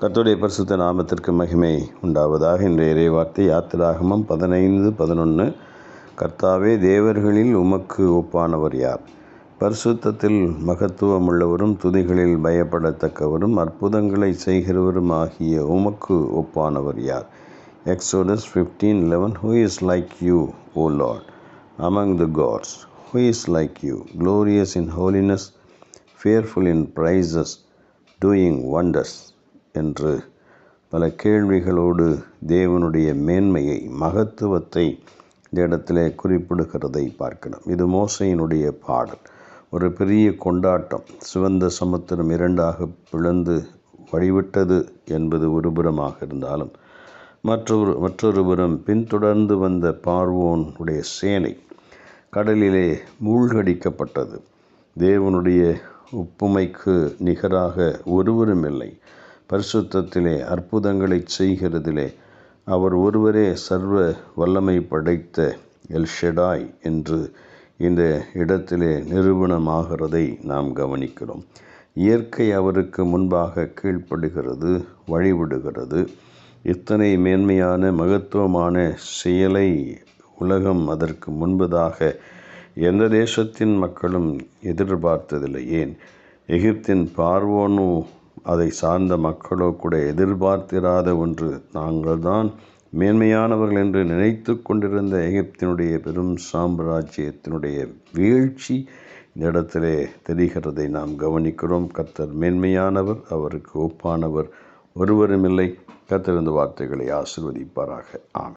கத்துடைய பரிசுத்த நாமத்திற்கு மகிமை உண்டாவதாக. இன்றைய இறைவார்த்தை யாத்திராகமம் பதினைந்து பதினொன்று கர்த்தாவே தேவர்களில் உமக்கு ஒப்பானவர் யார்? பரிசுத்தத்தில் மகத்துவமுள்ளவரும் துதிகளில் பயப்படத்தக்கவரும் அற்புதங்களை செய்கிறவரும் ஆகிய உமக்கு ஒப்பானவர் யார்? Exodus fifteen eleven who is like you O Lord among the gods who is like you glorious in holiness fearful in praises doing wonders. என்று பல கேள்விகளோடு தேவனுடைய மேன்மையை மகத்துவத்தை இந்த இடத்திலே குறிப்பிடுகிறதை பார்க்கணும் இது மோசையினுடைய பாடல். ஒரு பெரிய கொண்டாட்டம். சிவந்த சமுத்திரம் இரண்டாக பிளந்து வழிவிட்டது என்பது ஒருபுறமாக இருந்தாலும் மற்றொரு மற்றொரு புறம் பின்தொடர்ந்து வந்த பார்வோனுடைய சேனை கடலிலே மூழ்கடிக்கப்பட்டது. தேவனுடைய ஒப்புமைக்கு நிகராக ஒருவரும் இல்லை பரிசுத்தத்திலே அற்புதங்களை செய்கிறதிலே. அவர் ஒருவரே சர்வ வல்லமை படைத்த எல்ஷெடாய் என்று இந்த இடத்திலே நிரூபணமாகிறதை நாம் கவனிக்கிறோம். இயற்கை அவருக்கு முன்பாக கீழ்ப்படுகிறது வழிவிடுகிறது. இத்தனை மேன்மையான மகத்துவமான செயலை உலகம் அதற்கு முன்பதாக எந்த தேசத்தின் மக்களும் எதிர்பார்த்ததில்லை. ஏன்? எகிப்தின் பார்வோனோ அதை சார்ந்த மக்களோ கூட எதிர்பார்த்திராத ஒன்று. நாங்கள் தான் மேன்மையானவர்கள் என்று நினைத்து கொண்டிருந்த எகிப்தினுடைய பெரும் சாம்ராஜ்யத்தினுடைய வீழ்ச்சி இந்த இடத்திலே தெரிகிறதை நாம் கவனிக்கிறோம். கத்தர் மேன்மையானவர் அவருக்கு ஒப்பானவர். ஒருவருமில்லை. இல்லை கத்திருந்த வார்த்தைகளை ஆசிர்வதிப்பாராக. ஆம்